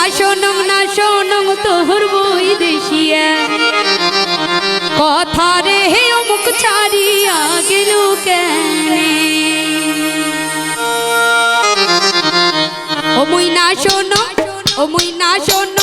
না শোনং না শোনং তোহর বই দেশিয়া। কথা রে হে অমুক ছাড়িয়া গেল কেনে। ও মুই না শোনং, ও মুই না শোনং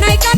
night.